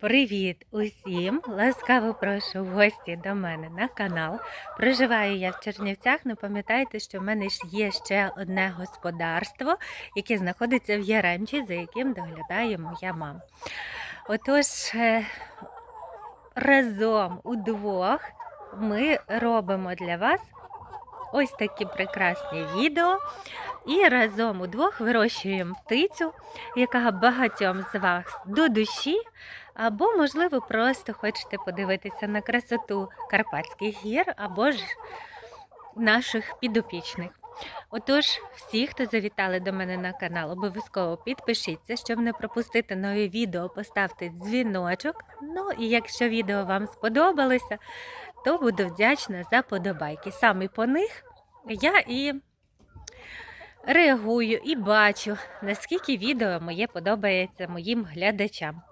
Привіт усім! Ласкаво прошу в гості до мене на канал. Проживаю я в Чернівцях. Не пам'ятайте, що в мене ж є ще одне господарство, яке знаходиться в Яремчі, за яким доглядає моя мама. Отож, е, разом удвох ми робимо для вас ось такі прекрасні відео. І разом удвох вирощуємо птицю, яка багатьом з вас до душі. Або, можливо, просто хочете подивитися на красоту Карпатських гір, або ж наших підопічних. Отож, всі, хто завітали до мене на канал, обов'язково підпишіться, щоб не пропустити нові відео, поставте дзвіночок. Ну і якщо відео вам сподобалося, то буду вдячна за подобайки. Саме по них я і реагую і бачу, наскільки відео моє подобається моїм глядачам.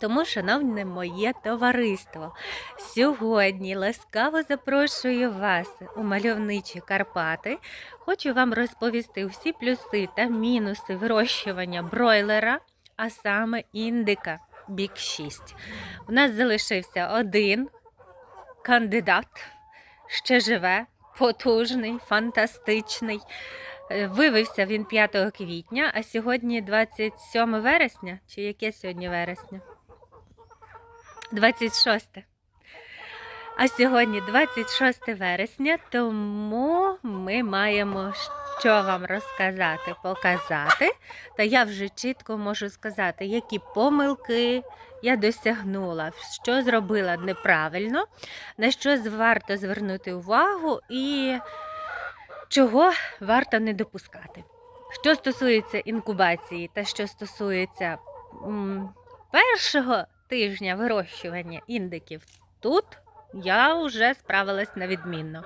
Тому, шановне моє товариство, сьогодні ласкаво запрошую вас у мальовничі Карпати. Хочу вам розповісти всі плюси та мінуси вирощування бройлера, а саме індика Бік 6. У нас залишився один кандидат, ще живе, потужний, фантастичний. Е, Вивився він 5 квітня, а сьогодні 27 вересня. Чи яке сьогодні вересня? 26. А сьогодні 26 вересня, тому ми маємо що вам розказати, показати. Та я вже чітко можу сказати, які помилки я досягнула, що зробила неправильно, на що варто звернути увагу і чого варто не допускати. Що стосується інкубації та що стосується м, першого тижня вирощування індиків, тут я вже справилась на відмінно.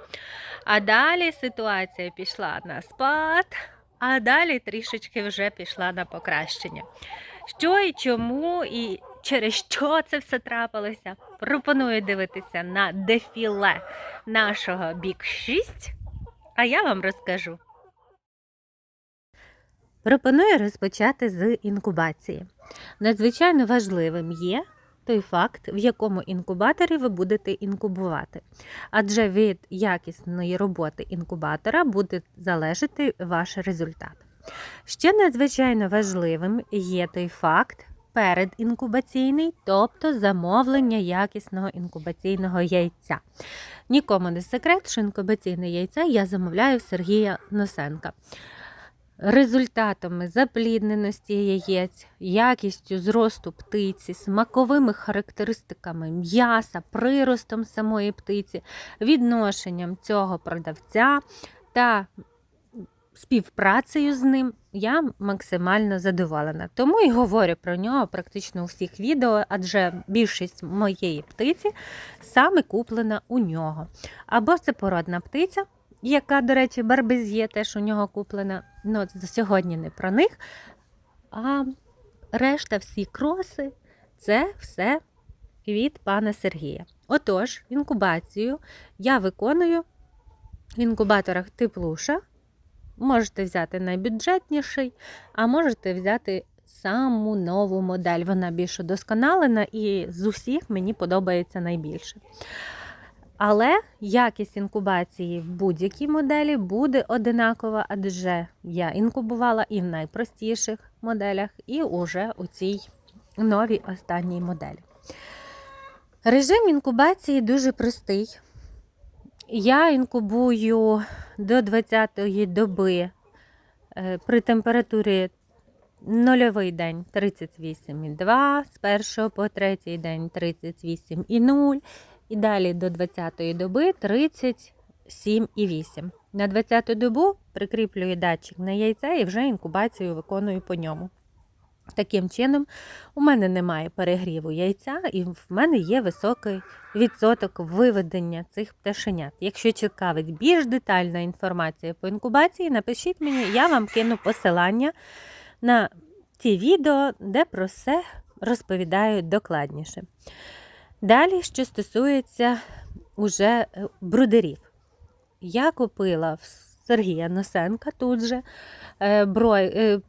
А далі ситуація пішла на спад, а далі трішечки вже пішла на покращення. Що і чому, і через що це все трапилося, пропоную дивитися на дефіле нашого бік 6, а я вам розкажу. Пропоную розпочати з інкубації. Надзвичайно важливим є той факт, в якому інкубаторі ви будете інкубувати. Адже від якісної роботи інкубатора буде залежати ваш результат. Ще надзвичайно важливим є той факт передінкубаційний, тобто замовлення якісного інкубаційного яйця. Нікому не секрет, що інкубаційне яйце я замовляю Сергія Носенка результатами заплідненості яєць, якістю зросту птиці, смаковими характеристиками м'яса, приростом самої птиці, відношенням цього продавця та співпрацею з ним я максимально задоволена. Тому і говорю про нього практично у всіх відео, адже більшість моєї птиці саме куплена у нього. Або це породна птиця, яка, до речі, барбез'є теж у нього куплена. Ну, сьогодні не про них. А решта всі кроси це все від пана Сергія. Отож, інкубацію я виконую в інкубаторах теплуша. Можете взяти найбюджетніший, а можете взяти саму нову модель. Вона більш удосконалена і з усіх мені подобається найбільше. Але якість інкубації в будь-якій моделі буде одинакова, адже я інкубувала і в найпростіших моделях, і уже у цій новій останній моделі. Режим інкубації дуже простий. Я інкубую до 20-ї доби е, при температурі нульовий день 38,2, з першого по третій день 38,0 і далі до 20-ї доби 37,8. На 20-ту добу прикріплюю датчик на яйце і вже інкубацію виконую по ньому. Таким чином, у мене немає перегріву яйця, і в мене є високий відсоток виведення цих пташенят. Якщо цікавить більш детальна інформація по інкубації, напишіть мені, я вам кину посилання на ті відео, де про все розповідаю докладніше. Далі, що стосується уже брудерів. Я купила в Сергія Носенка тут же е, брой, е,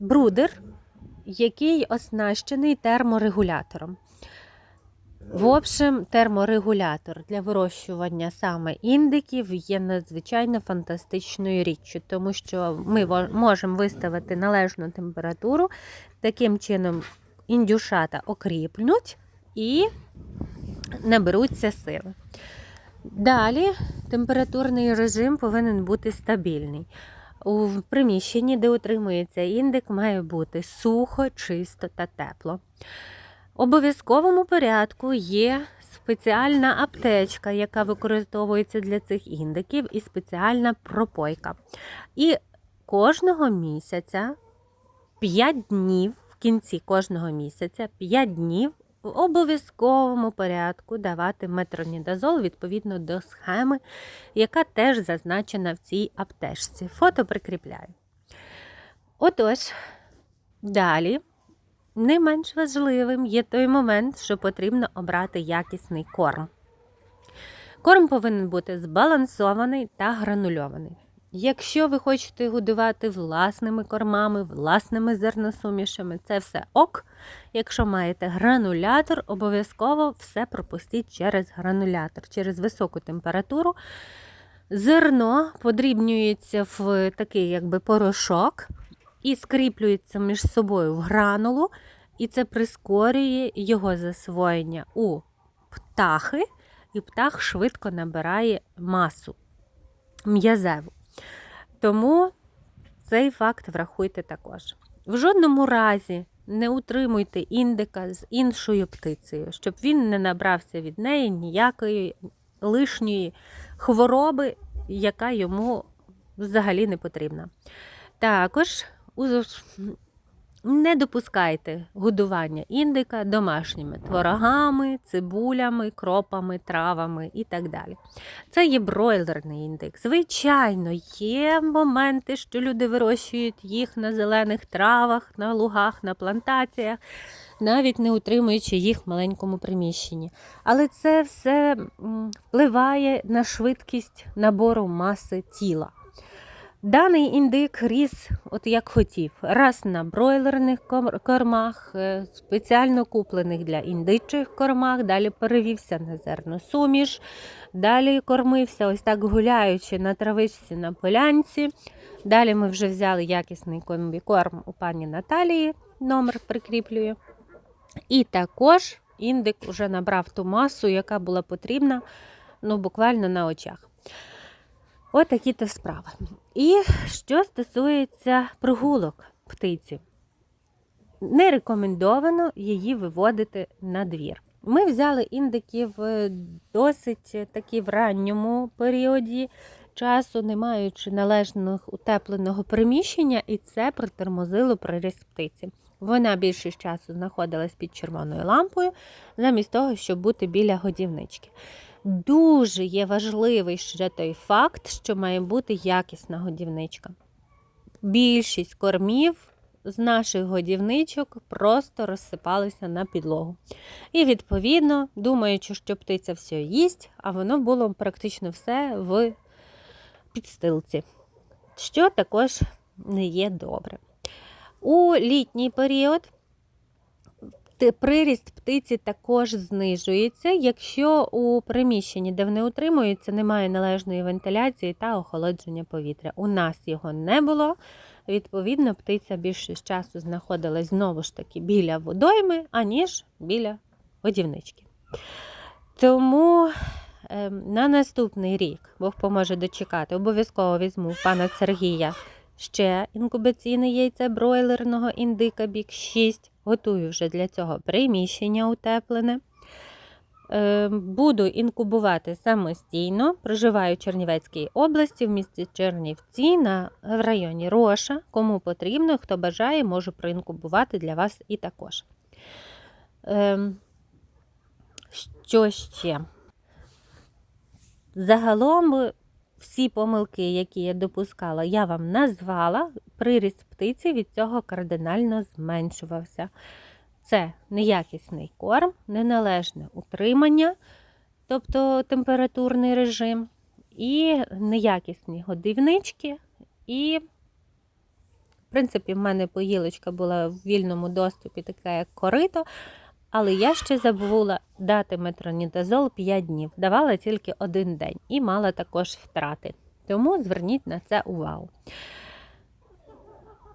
брудер який оснащений терморегулятором. В общем, терморегулятор для вирощування саме індиків є надзвичайно фантастичною річчю, тому що ми можемо виставити належну температуру, таким чином індюшата окріпнуть і наберуться сили. Далі температурний режим повинен бути стабільний. У приміщенні, де утримується індик, має бути сухо, чисто та тепло. В обов'язковому порядку є спеціальна аптечка, яка використовується для цих індиків, і спеціальна пропойка. І кожного місяця 5 днів, в кінці кожного місяця, 5 днів в обов'язковому порядку давати метронідазол відповідно до схеми, яка теж зазначена в цій аптечці. Фото прикріпляю. Отож, далі не менш важливим є той момент, що потрібно обрати якісний корм. Корм повинен бути збалансований та гранульований. Якщо ви хочете годувати власними кормами, власними зерносумішами, це все ок. Якщо маєте гранулятор, обов'язково все пропустіть через гранулятор, через високу температуру. Зерно подрібнюється в такий якби порошок і скріплюється між собою в гранулу, і це прискорює його засвоєння у птахи, і птах швидко набирає масу м'язеву. Тому цей факт врахуйте також. В жодному разі не утримуйте індика з іншою птицею, щоб він не набрався від неї ніякої лишньої хвороби, яка йому взагалі не потрібна. Також не допускайте годування індика домашніми творогами, цибулями, кропами, травами і так далі. Це є бройлерний індик. Звичайно, є моменти, що люди вирощують їх на зелених травах, на лугах, на плантаціях, навіть не утримуючи їх в маленькому приміщенні. Але це все впливає на швидкість набору маси тіла. Даний індик ріс, от як хотів, раз на бройлерних кормах, е, спеціально куплених для індичих кормах, далі перевівся на зерносуміш, далі кормився ось так гуляючи на травичці на полянці. Далі ми вже взяли якісний комбікорм у пані Наталії, номер прикріплюю. І також індик вже набрав ту масу, яка була потрібна ну, буквально на очах. Отакі то справи. І що стосується прогулок птиці, не рекомендовано її виводити на двір. Ми взяли індиків е, досить таки в ранньому періоді часу, не маючи належного утепленого приміщення, і це притормозило приріст птиці. Вона більшість часу знаходилась під червоною лампою, замість того, щоб бути біля годівнички. Дуже є важливий ще той факт, що має бути якісна годівничка. Більшість кормів з наших годівничок просто розсипалися на підлогу. І, відповідно, думаючи, що птиця все їсть, а воно було практично все в підстилці, що також не є добре. У літній період Приріст птиці також знижується, якщо у приміщенні, де вони утримуються, немає належної вентиляції та охолодження повітря. У нас його не було. Відповідно, птиця більшість часу знаходилась знову ж таки біля водойми, аніж біля годівнички. Тому ем, на наступний рік Бог поможе дочекати. Обов'язково візьму пана Сергія ще інкубаційне яйце бройлерного індика бік 6. Готую вже для цього приміщення утеплене. Е, Буду інкубувати самостійно. Проживаю в Чернівецькій області, в місті Чернівці, на, в районі Роша. Кому потрібно, хто бажає, можу проінкубувати для вас і також. Ем, Що ще? Загалом всі помилки, які я допускала, я вам назвала. Приріст птиці від цього кардинально зменшувався. Це неякісний корм, неналежне утримання, тобто температурний режим, і неякісні годівнички, і в принципі, в мене поїлочка була в вільному доступі, така як корито. Але я ще забула дати метронідазол 5 днів. Давала тільки один день і мала також втрати. Тому зверніть на це увагу.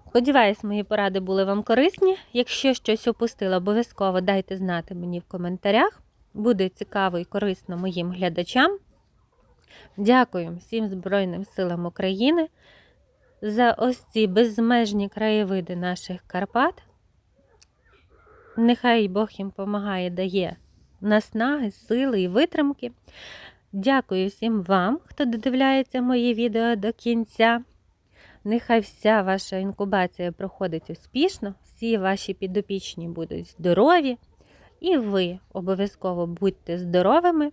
Сподіваюсь, мої поради були вам корисні. Якщо щось упустила, обов'язково дайте знати мені в коментарях. Буде цікаво і корисно моїм глядачам. Дякую всім Збройним силам України за ось ці безмежні краєвиди наших Карпат. Нехай Бог їм допомагає, дає наснаги, сили і витримки. Дякую всім вам, хто додивляється мої відео до кінця. Нехай вся ваша інкубація проходить успішно, всі ваші підопічні будуть здорові, і ви обов'язково будьте здоровими.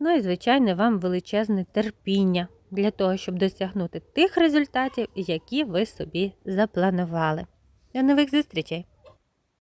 Ну і, звичайно, вам величезне терпіння для того, щоб досягнути тих результатів, які ви собі запланували. До нових зустрічей!